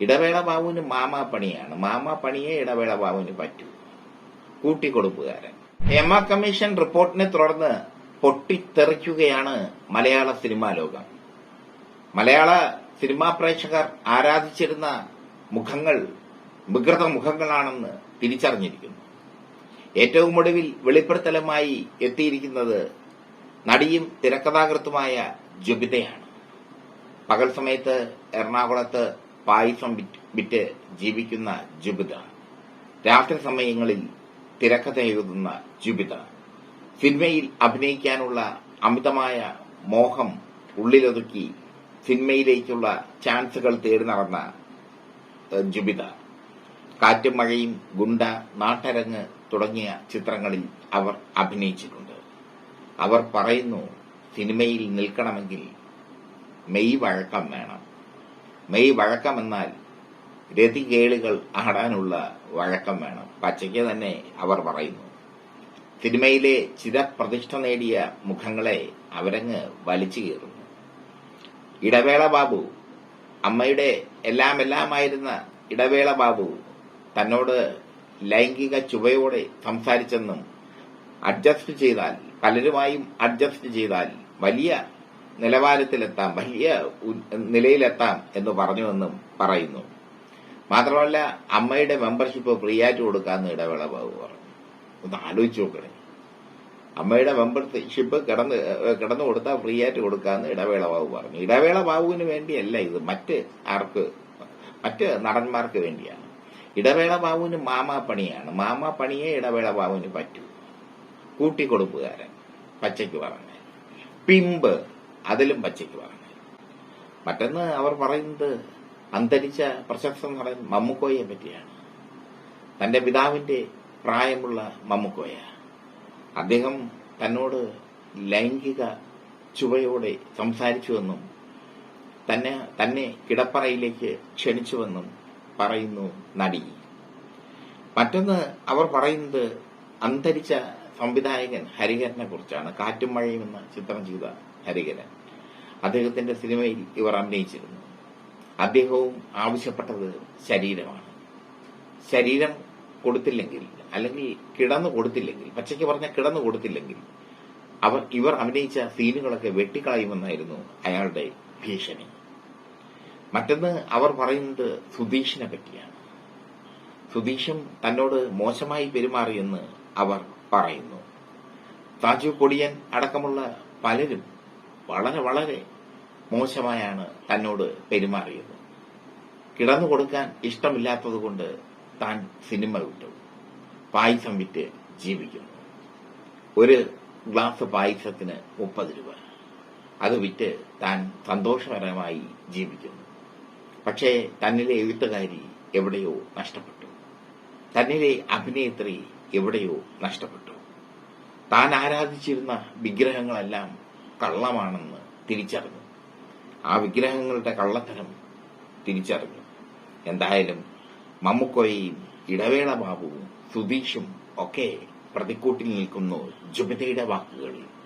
ഇടവേള ബാബുവിന് മാമാ പണിയാണ്. മാമാ പണിയെ ഇടവേള ബാബുവിന് പറ്റൂ. കൂട്ടിക്കൊടുപ്പുകാരൻ. എമ കമ്മീഷൻ റിപ്പോർട്ടിനെ തുടർന്ന് പൊട്ടിത്തെറിക്കുകയാണ് മലയാള സിനിമാ ലോകം. മലയാള സിനിമാ പ്രേക്ഷകർ ആരാധിച്ചിരുന്ന മുഖങ്ങൾ വികൃത മുഖങ്ങളാണെന്ന് തിരിച്ചറിഞ്ഞിരിക്കുന്നു. ഏറ്റവും ഒടുവിൽ വെളിപ്പെടുത്തലുമായി എത്തിയിരിക്കുന്നത് നടിയും തിരക്കഥാകൃത്തുമായ ജുബിതയാണ്. പകൽ സമയത്ത് എറണാകുളത്ത് പായസം വിറ്റ് ജീവിക്കുന്ന ജുബിത. രാത്രി സമയങ്ങളിൽ തിരക്കഥ എഴുതുന്ന ജുബിത. സിനിമയിൽ അഭിനയിക്കാനുള്ള അമിതമായ മോഹം ഉള്ളിലൊതുക്കി സിനിമയിലേക്കുള്ള ചാൻസുകൾ തേടി നടന്ന ജുബിത. കാറ്റും മഴയും ഗുണ്ട നാട്ടരങ്ങ് തുടങ്ങിയ ചിത്രങ്ങളിൽ അവർ അഭിനയിച്ചിട്ടുണ്ട്. അവർ പറയുന്നു സിനിമയിൽ നിൽക്കണമെങ്കിൽ മെയ് വഴക്കം വേണം. മെയ് വഴക്കമെന്നാൽ രതികേളികൾ ആടാനുള്ള വഴക്കം വേണം. പച്ചയ്ക്ക് തന്നെ അവർ പറയുന്നു. സിനിമയിലെ ചിരപ്രതിഷ്ഠ നേടിയ മുഖങ്ങളെ അവരങ്ങ് വലിച്ചു കീറുന്നു. ഇടവേള ബാബു അമ്മയുടെ എല്ലാം എല്ലാമായിരുന്ന ഇടവേള ബാബു തന്നോട് ലൈംഗിക ചുവയോടെ സംസാരിച്ചെന്നും അഡ്ജസ്റ്റ് ചെയ്താൽ പലരുമായും അഡ്ജസ്റ്റ് ചെയ്താൽ വലിയ നിലവാരത്തിലെത്താം വലിയ നിലയിലെത്താം എന്ന് പറഞ്ഞുവെന്നും പറയുന്നു. മാത്രമല്ല അമ്മയുടെ മെമ്പർഷിപ്പ് ഫ്രീ ആയിട്ട് കൊടുക്കാമെന്ന് ഇടവേള ബാബു പറഞ്ഞു. ഒന്ന് ആലോചിച്ച് നോക്കണേ. അമ്മയുടെ മെമ്പർഷിപ്പ് കിടന്ന് കിടന്നു കൊടുത്താൽ ഫ്രീ ആയിട്ട് കൊടുക്കാമെന്ന് ഇടവേള ബാബു പറഞ്ഞു. ഇടവേള ബാബുവിന് വേണ്ടിയല്ല ഇത്. മറ്റ് ആർക്ക് മറ്റ് നടന്മാർക്ക് വേണ്ടിയാണ്. ഇടവേള ബാബുവിന് മാമാ പണിയാണ്. മാമാ പണിയേ ഇടവേള ബാബുവിന് പറ്റൂ. കൂട്ടിക്കൊടുപ്പുകാരൻ പച്ചയ്ക്ക് പറഞ്ഞു പിമ്പ് അതിലും പച്ചയ്ക്ക് പറഞ്ഞ മറ്റൊന്ന് അവർ പറയുന്നത് അന്തരിച്ച പ്രശസ്ത നടൻ മമ്മുക്കോയെ പറ്റിയാണ്. തന്റെ പിതാവിന്റെ പ്രായമുള്ള മമ്മുക്കോയ. അദ്ദേഹം തന്നോട് ലൈംഗിക ചുവയോടെ സംസാരിച്ചുവെന്നും തന്നെ തന്നെ കിടപ്പറയിലേക്ക് ക്ഷണിച്ചുവെന്നും പറയുന്നു നടി. മറ്റൊന്ന് അവർ പറയുന്നത് അന്തരിച്ച സംവിധായകൻ ഹരിഹരനെ കുറിച്ചാണ്. കാറ്റും മഴയും എന്ന ചിത്രം ചെയ്ത ഹരിഹരൻ. അദ്ദേഹത്തിന്റെ സിനിമയിൽ ഇവർ അഭിനയിച്ചിരുന്നു. അദ്ദേഹവും ആവശ്യപ്പെട്ടത് ശരീരമാണ്. ശരീരം കൊടുത്തില്ലെങ്കിൽ അല്ലെങ്കിൽ കിടന്നു കൊടുത്തില്ലെങ്കിൽ പച്ചയ്ക്ക് പറഞ്ഞ കിടന്നു കൊടുത്തില്ലെങ്കിൽ അവർ ഇവർ അഭിനയിച്ച സീനുകളൊക്കെ വെട്ടിക്കളയുമെന്നായിരുന്നു അയാളുടെ ഭീഷണി. മറ്റൊന്ന് അവർ പറയുന്നത് സുധീഷിനെ പറ്റിയാണ്. സുധീഷും തന്നോട് മോശമായി പെരുമാറിയെന്ന് അവർ പറയുന്നു. താജു പൊടിയൻ അടക്കമുള്ള പലരും വളരെ വളരെ മോശമായാണ് തന്നോട് പെരുമാറിയത്. കിടന്നു കൊടുക്കാൻ ഇഷ്ടമില്ലാത്തതുകൊണ്ട് താൻ സിനിമ വിട്ടു. പായസം വിറ്റ് ജീവിക്കുന്നു. ഒരു ഗ്ലാസ് പായസത്തിന് മുപ്പത് രൂപ. അത് വിറ്റ് താൻ സന്തോഷകരമായി ജീവിക്കുന്നു. പക്ഷേ തന്നിലെ എഴുത്തുകാരി എവിടെയോ നഷ്ടപ്പെട്ടു. തന്നിലെ അഭിനേത്രി എവിടെയോ നഷ്ടപ്പെട്ടു. താൻ ആരാധിച്ചിരുന്ന വിഗ്രഹങ്ങളെല്ലാം കള്ളമാണെന്ന് തിരിച്ചറിഞ്ഞു. ആ വിഗ്രഹങ്ങളുടെ കള്ളത്തരം തിരിച്ചറിഞ്ഞു. എന്തായാലും മമ്മുക്കോയും ഇടവേള ബാബുവും സുധീഷും ഒക്കെ പ്രതിക്കൂട്ടിൽ നിൽക്കുന്നു ജുബിതയുടെ വാക്കുകളിൽ.